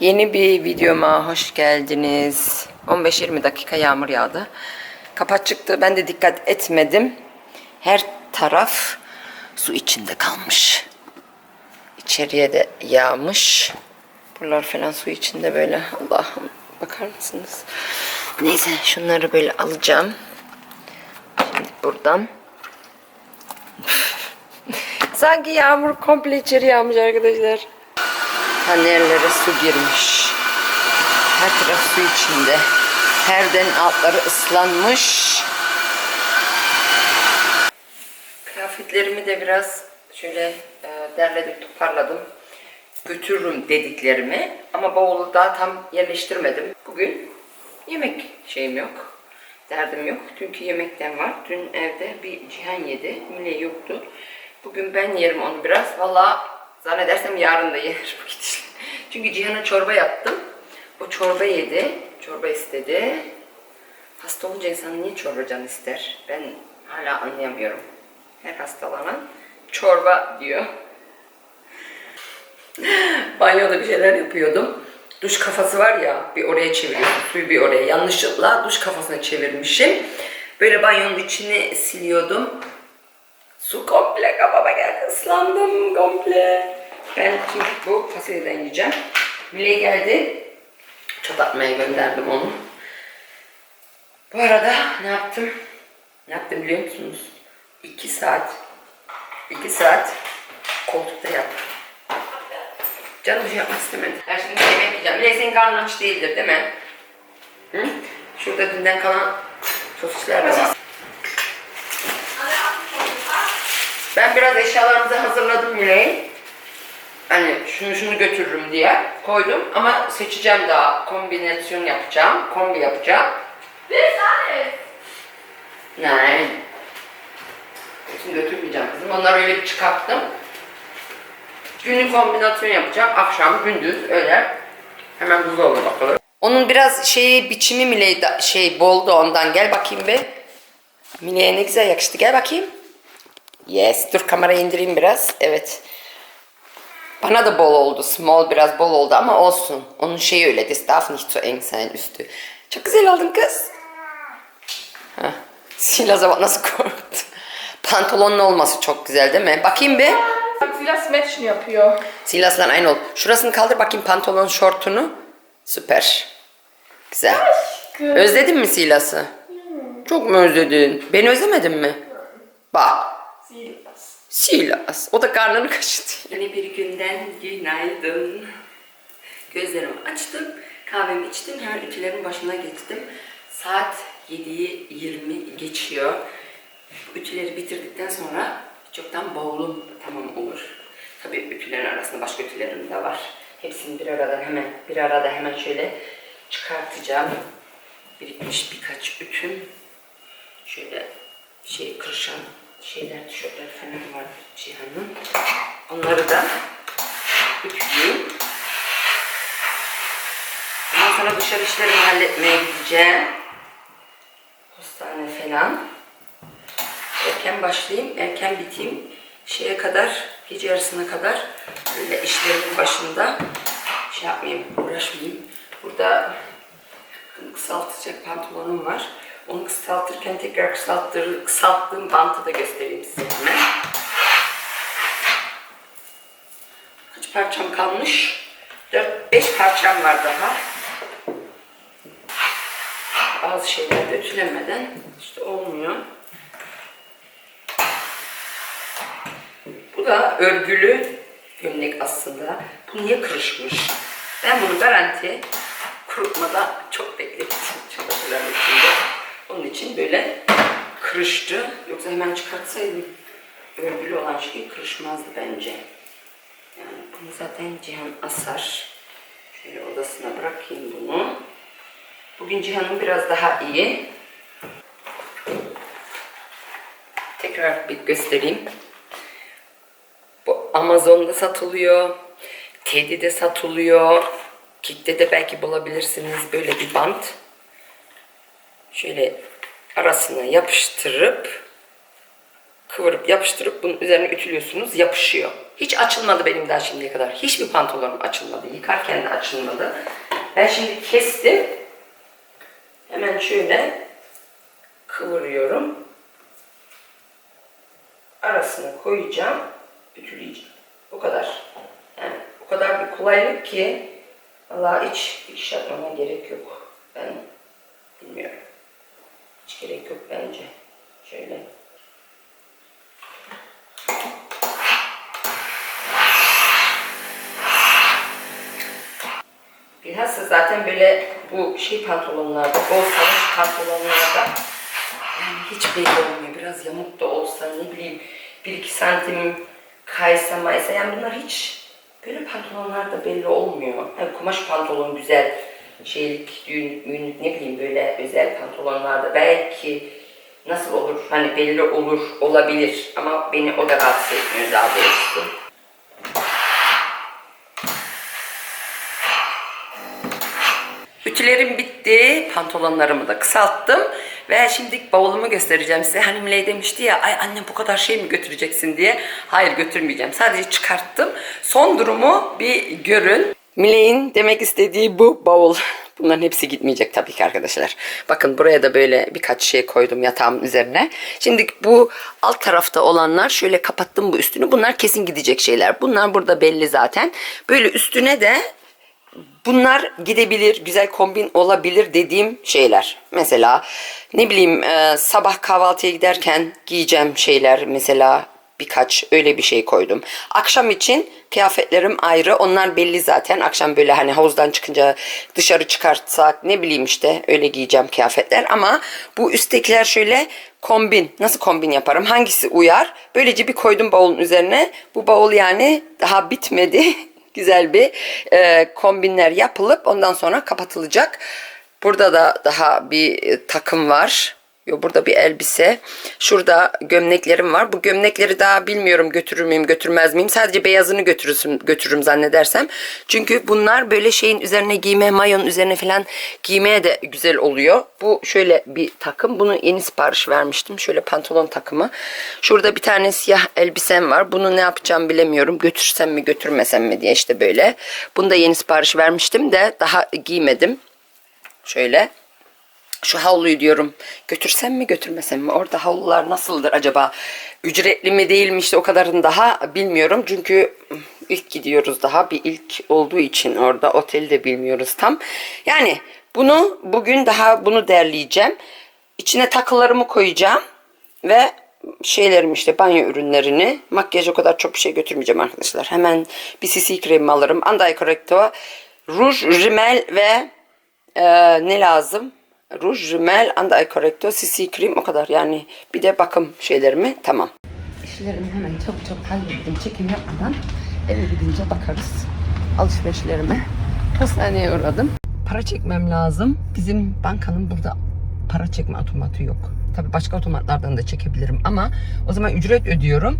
Yeni bir videoma hoş geldiniz. 15-20 dakika yağmur yağdı. Kapat çıktı. Ben de dikkat etmedim. Her taraf su içinde kalmış. İçeriye de yağmış. Buralar falan su içinde böyle. Allah'ım bakar mısınız? Neyse şunları böyle alacağım. Şimdi buradan. Sanki yağmur komple içeri yağmış arkadaşlar. Panellere su girmiş. Her taraf su içinde. Herden altları ıslanmış. Kıyafetlerimi de biraz şöyle e, derledim, toparladım. Götürürüm dediklerimi ama bavulu daha tam yerleştirmedim. Bugün yemek şeyim yok. Derdim yok. Dünkü yemekten var. Dün evde bir Cihan yedi. Mine yoktu. Bugün ben yerim onu biraz. Valla zannedersem yarın da yer bu gidişle. Çünkü Cihan'a çorba yaptım. O çorba yedi. Çorba istedi. Hasta olunca insan niye çorba can ister? Ben hala anlayamıyorum. Her hastalanan çorba diyor. Banyoda bir şeyler yapıyordum. Duş kafası var ya bir oraya çeviriyorum. Suyu bir oraya. Yanlışlıkla duş kafasına çevirmişim. Böyle banyonun içini siliyordum. Su komple kafama geldi. Islandım komple. Ben şimdi bu fasulyeden yiyeceğim. Mile geldi. Çöp atmaya gönderdim onu. Bu arada ne yaptım? Ne yaptım biliyor musunuz? 2 saat 2 saat koltukta yattım. Canım bir şey yapmak istemedi. Ben şimdi yemek yiyeceğim. Mile senin karnın aç değildir değil mi? Hı? Şurada dünden kalan sosisler de var. Ben biraz eşyalarımızı hazırladım Mile'yi. Hani şunu şunu götürürüm diye koydum ama seçeceğim daha kombinasyon yapacağım, kombi yapacağım. This alles. Nein. Hepsini götürmeyeceğim kızım. Onları öyle bir çıkarttım. Günlük kombinasyon yapacağım. Akşam, gündüz, öyle. Hemen buzdolabına bakalım. Onun biraz şeyi biçimi Mile'yi da- şey boldu ondan. Gel bakayım be. Mile'ye ne güzel yakıştı. Gel bakayım. Yes. Dur kamerayı indireyim biraz. Evet. Bana da bol oldu. Small biraz bol oldu ama olsun. Onun şeyi öyle. Das darf nicht so eng sein üstü. Çok güzel oldun kız. Heh. Silas'a bak nasıl korktu. Pantolonun olması çok güzel değil mi? Bakayım bir. Bak Silas Match'ini yapıyor. Silas'la aynı ol. Şurasını kaldır bakayım pantolon şortunu. Süper. Güzel. Özledin mi Silas'ı? Çok mu özledin? Beni özlemedin mi? Bak. Silas. Silas. O da karnını kaşıdı. Yeni bir günden günaydın. Gözlerimi açtım. Kahvemi içtim. Hemen ütülerin başına geçtim. Saat 7'yi 20 geçiyor. Ütüleri bitirdikten sonra çoktan bavulum tamam olur. Tabii ütülerin arasında başka ütülerim de var. Hepsini bir aradan hemen bir arada hemen şöyle çıkartacağım. Birikmiş birkaç ütüm. Şöyle şey kırışan şeyler, tişörtler falan var Cihan'ın. Onları da ütüleyeyim. Ondan sonra dışarı işlerimi halletmeye gideceğim. Postane falan. Erken başlayayım, erken biteyim. Şeye kadar, gece yarısına kadar böyle işlerimin başında şey yapmayayım, uğraşmayayım. Burada kısaltacak pantolonum var. Onu kısaltırken tekrar kısalttır, kısalttığım bantı da göstereyim size hemen. Kaç parçam kalmış? 4-5 parçam var daha. Bazı şeyler de işte olmuyor. Bu da örgülü gömlek aslında. Bu niye kırışmış? Ben bunu garanti kurutmadan çok beklettim çamaşırların içinde. Onun için böyle kırıştı. Yoksa hemen çıkartsaydım örgülü olan şey kırışmazdı bence. Yani bunu zaten Cihan asar. Şöyle odasına bırakayım bunu. Bugün Cihan'ın biraz daha iyi. Tekrar bir göstereyim. Bu Amazon'da satılıyor. Teddy'de satılıyor. Kick'te de belki bulabilirsiniz böyle bir bant. Şöyle arasına yapıştırıp kıvırıp yapıştırıp bunun üzerine ütülüyorsunuz. Yapışıyor. Hiç açılmadı benim daha şimdiye kadar. Hiçbir pantolonum açılmadı. Yıkarken de açılmadı. Ben şimdi kestim. Hemen şöyle kıvırıyorum. Arasına koyacağım. Ütüleyeceğim. O kadar. Yani o kadar bir kolaylık ki Vallahi hiç dikiş yapmama gerek yok. Ben bilmiyorum. Hiç gerek yok bence. Şöyle. Bilhassa zaten böyle bu şey pantolonlarda, bol savaş pantolonlarda yani hiç belli olmuyor. Biraz yamuk da olsa ne bileyim 1-2 santim kaysa maysa yani bunlar hiç böyle pantolonlarda belli olmuyor. Hani kumaş pantolon güzel şeylik, düğünlük, müğünlük ne bileyim böyle özel pantolonlarda belki nasıl olur hani belli olur olabilir ama beni o da rahatsız etmiyor daha doğrusu. Ütülerim bitti. Pantolonlarımı da kısalttım. Ve şimdi bavulumu göstereceğim size. Hani Miley demişti ya ay anne bu kadar şey mi götüreceksin diye. Hayır götürmeyeceğim. Sadece çıkarttım. Son durumu bir görün. Miley'in demek istediği bu bavul. Bunların hepsi gitmeyecek tabii ki arkadaşlar. Bakın buraya da böyle birkaç şey koydum yatağımın üzerine. Şimdi bu alt tarafta olanlar şöyle kapattım bu üstünü. Bunlar kesin gidecek şeyler. Bunlar burada belli zaten. Böyle üstüne de Bunlar gidebilir, güzel kombin olabilir dediğim şeyler. Mesela ne bileyim e, sabah kahvaltıya giderken giyeceğim şeyler mesela birkaç öyle bir şey koydum. Akşam için kıyafetlerim ayrı. Onlar belli zaten. Akşam böyle hani havuzdan çıkınca dışarı çıkartsak ne bileyim işte öyle giyeceğim kıyafetler. Ama bu üsttekiler şöyle kombin. Nasıl kombin yaparım? Hangisi uyar? Böylece bir koydum bavulun üzerine. Bu bavul yani daha bitmedi. güzel bir e, kombinler yapılıp ondan sonra kapatılacak. Burada da daha bir e, takım var. Yo, burada bir elbise. Şurada gömleklerim var. Bu gömlekleri daha bilmiyorum götürür müyüm götürmez miyim. Sadece beyazını götürürsün, götürürüm zannedersem. Çünkü bunlar böyle şeyin üzerine giyme, mayonun üzerine falan giymeye de güzel oluyor. Bu şöyle bir takım. Bunu yeni sipariş vermiştim. Şöyle pantolon takımı. Şurada bir tane siyah elbisem var. Bunu ne yapacağım bilemiyorum. Götürsem mi götürmesem mi diye işte böyle. Bunu da yeni sipariş vermiştim de daha giymedim. Şöyle şu havluyu diyorum götürsem mi götürmesem mi? Orada havlular nasıldır acaba? Ücretli mi değil mi işte o kadarını daha bilmiyorum. Çünkü ilk gidiyoruz daha bir ilk olduğu için orada oteli de bilmiyoruz tam. Yani bunu bugün daha bunu derleyeceğim. İçine takılarımı koyacağım ve şeylerim işte banyo ürünlerini makyaj o kadar çok bir şey götürmeyeceğim arkadaşlar. Hemen bir CC kremi alırım. Anday Correcto, ruj, rimel ve ee, ne lazım? Ruj, rimel, anday correcto, CC krem o kadar. Yani bir de bakım şeylerimi tamam. İşlerimi hemen çok çok hallettim. Çekim yapmadan eve gidince bakarız. Alışverişlerime. Postaneye uğradım. Para çekmem lazım. Bizim bankanın burada para çekme otomatı yok. Tabii başka otomatlardan da çekebilirim ama o zaman ücret ödüyorum.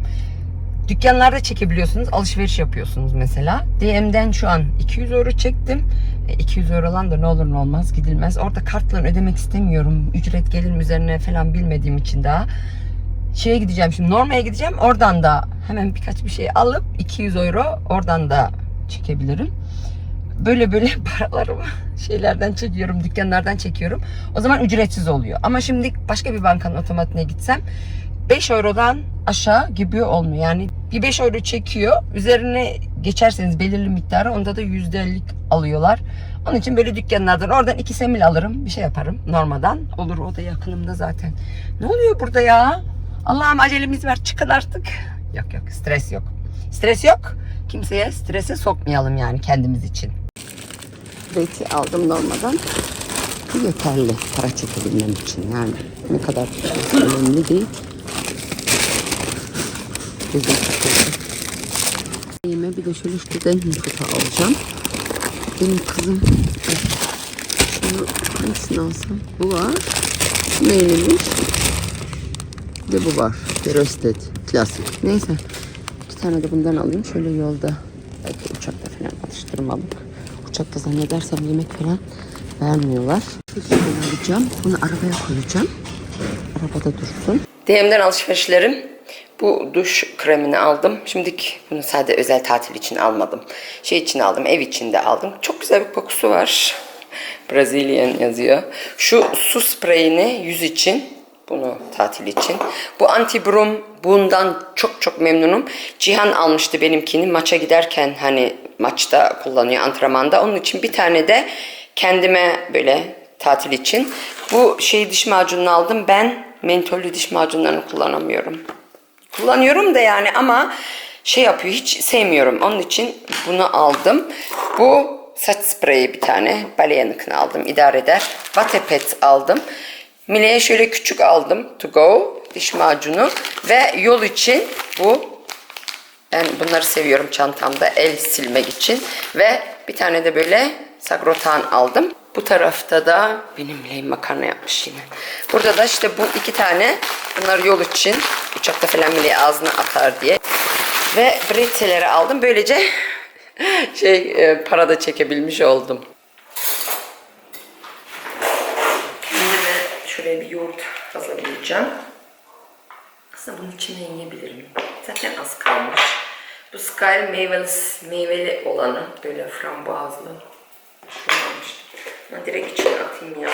Dükkanlarda çekebiliyorsunuz. Alışveriş yapıyorsunuz mesela. DM'den şu an 200 euro çektim. E, 200 eurodan da ne olur ne olmaz gidilmez. Orada kartla ödemek istemiyorum. Ücret gelir mi üzerine falan bilmediğim için daha. Şeye gideceğim şimdi normaya gideceğim. Oradan da hemen birkaç bir şey alıp 200 euro oradan da çekebilirim. Böyle böyle paralarımı şeylerden çekiyorum, dükkanlardan çekiyorum. O zaman ücretsiz oluyor. Ama şimdi başka bir bankanın otomatine gitsem 5 eurodan aşağı gibi olmuyor. Yani bir 5 euro çekiyor. Üzerine geçerseniz belirli miktarı onda da %50 alıyorlar. Onun için böyle dükkanlardan oradan 2 semil alırım. Bir şey yaparım normadan. Olur o da yakınımda zaten. Ne oluyor burada ya? Allah'ım acelemiz var çıkın artık. Yok yok stres yok. Stres yok. Kimseye strese sokmayalım yani kendimiz için. Reti aldım normadan. Bu yeterli para çekebilmem için yani ne kadar önemli değil. Yeme bir de şöyle şuradan yumurta alacağım. Benim kızım şunu hangisini alsam? Bu var. Neymiş? Bir de bu var. Röstet. Klasik. Neyse. İki tane de bundan alayım. Şöyle yolda belki uçakta falan atıştırmalık. Uçakta zannedersem yemek falan vermiyorlar. Şöyle alacağım. Bunu arabaya koyacağım. Arabada dursun. DM'den alışverişlerim Bu duş kremini aldım. Şimdiki bunu sadece özel tatil için almadım. Şey için aldım, ev içinde aldım. Çok güzel bir kokusu var. Brazilian yazıyor. Şu su spreyini yüz için bunu tatil için. Bu anti brum bundan çok çok memnunum. Cihan almıştı benimkini maça giderken hani maçta kullanıyor antrenmanda. Onun için bir tane de kendime böyle tatil için. Bu şey diş macununu aldım. Ben mentollü diş macunlarını kullanamıyorum. Kullanıyorum da yani ama şey yapıyor hiç sevmiyorum. Onun için bunu aldım. Bu saç spreyi bir tane. Baleyanıkını aldım. idare eder. Vatepet aldım. Mile'ye şöyle küçük aldım. To go. Diş macunu. Ve yol için bu. Ben bunları seviyorum çantamda. El silmek için. Ve bir tane de böyle sagrotan aldım. Bu tarafta da benim Mile'yi makarna yapmış yine. Burada da işte bu iki tane. Bunlar yol için. Uçakta falan Mile'yi ağzına atar diye. Ve bretteleri aldım. Böylece şey e, para da çekebilmiş oldum. Kendime şöyle bir yoğurt hazırlayacağım. Aslında bunun içine yiyebilirim. Zaten az kalmış. Bu Sky meyveli, meyveli olanı böyle frambuazlı. Şunu almıştım. Ben direkt içine atayım ya.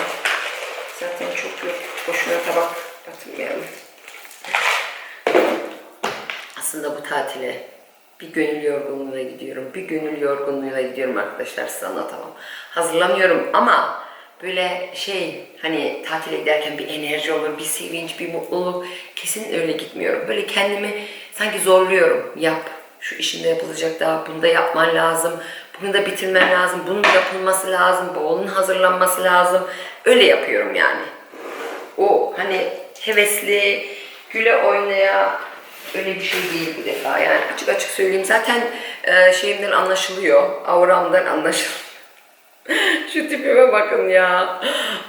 Zaten çok yok. Boşuna tabak atmayalım. Aslında bu tatile bir gönül yorgunluğuna gidiyorum. Bir gönül yorgunluğuna gidiyorum arkadaşlar size anlatamam. Hazırlamıyorum ama böyle şey hani tatile giderken bir enerji olur, bir sevinç, bir mutluluk. Kesin öyle gitmiyorum. Böyle kendimi sanki zorluyorum. Yap. Şu işinde yapılacak daha. Bunu da yapman lazım. Bunu da bitirmen lazım. Bunun yapılması lazım. Bu onun hazırlanması lazım. Öyle yapıyorum yani o hani hevesli, güle oynaya öyle bir şey değil bu defa. Yani açık açık söyleyeyim. Zaten e, şeyimden anlaşılıyor. Auramdan anlaşılıyor. Şu tipime bakın ya.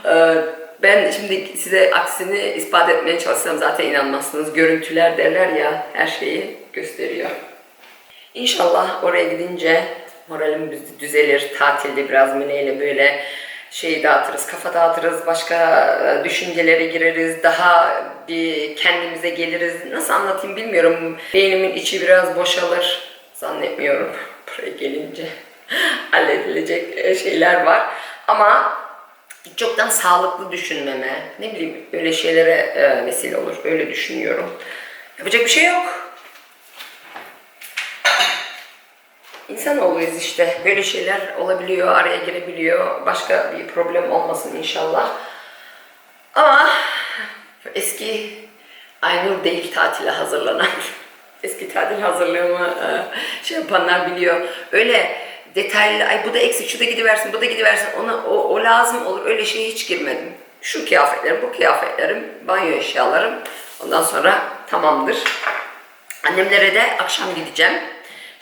E, ben şimdi size aksini ispat etmeye çalışsam zaten inanmazsınız. Görüntüler derler ya her şeyi gösteriyor. İnşallah oraya gidince moralim düz- düzelir. Tatilde biraz Mine'yle böyle şeyi dağıtırız, kafa dağıtırız, başka e, düşüncelere gireriz, daha bir kendimize geliriz. Nasıl anlatayım bilmiyorum. Beynimin içi biraz boşalır. Zannetmiyorum buraya gelince halledilecek e, şeyler var. Ama çoktan sağlıklı düşünmeme, ne bileyim öyle şeylere e, vesile olur. Öyle düşünüyorum. Yapacak bir şey yok. İnsanoğluyuz işte. Böyle şeyler olabiliyor, araya girebiliyor. Başka bir problem olmasın inşallah. Ama eski Aynur değil tatile hazırlanan. Eski tatil hazırlığımı e, şey yapanlar biliyor. Öyle detaylı, ay bu da eksik, şu da gidiversin, bu da gidiversin, ona, o, o lazım olur. Öyle şeye hiç girmedim. Şu kıyafetlerim, bu kıyafetlerim, banyo eşyalarım. Ondan sonra tamamdır. Annemlere de akşam gideceğim.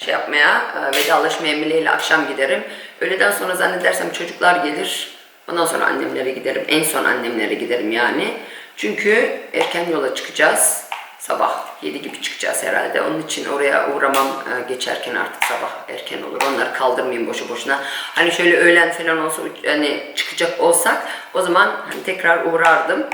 Şey yapmaya, e, vedalaşmaya Mile ile akşam giderim. Öğleden sonra zannedersem çocuklar gelir. Ondan sonra annemlere giderim. En son annemlere giderim yani. Çünkü erken yola çıkacağız. Sabah 7 gibi çıkacağız herhalde. Onun için oraya uğramam e, geçerken artık sabah erken olur. Onları kaldırmayayım boşu boşuna. Hani şöyle öğlen falan olsa hani çıkacak olsak o zaman hani tekrar uğrardım.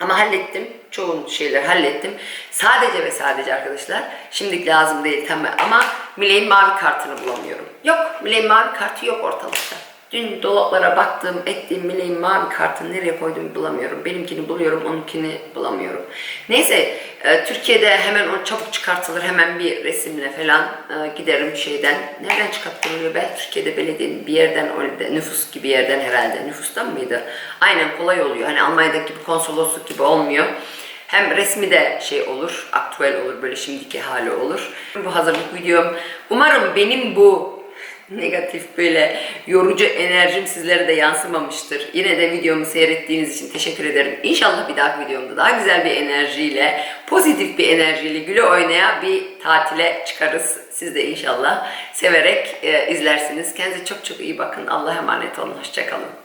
Ama hallettim. Çoğun şeyler hallettim. Sadece ve sadece arkadaşlar şimdilik lazım değil tamam ama Miley'in mavi kartını bulamıyorum. Yok Miley'in mavi kartı yok ortalıkta. Dün dolaplara baktım, ettiğim Miley'in mavi kartını nereye koyduğumu bulamıyorum. Benimkini buluyorum, onunkini bulamıyorum. Neyse, e, Türkiye'de hemen o çabuk çıkartılır, hemen bir resimle falan e, giderim şeyden. Nereden çıkartılıyor be? Türkiye'de belediyenin bir yerden, öyle nüfus gibi yerden herhalde. Nüfustan mıydı? Aynen kolay oluyor. Hani Almanya'daki gibi konsolosluk gibi olmuyor. Hem resmi de şey olur, aktüel olur, böyle şimdiki hali olur. Bu hazırlık videom. Umarım benim bu negatif böyle yorucu enerjim sizlere de yansımamıştır. Yine de videomu seyrettiğiniz için teşekkür ederim. İnşallah bir dahaki videomda daha güzel bir enerjiyle, pozitif bir enerjiyle güle oynaya bir tatile çıkarız. Siz de inşallah severek e, izlersiniz. Kendinize çok çok iyi bakın. Allah'a emanet olun. Hoşçakalın.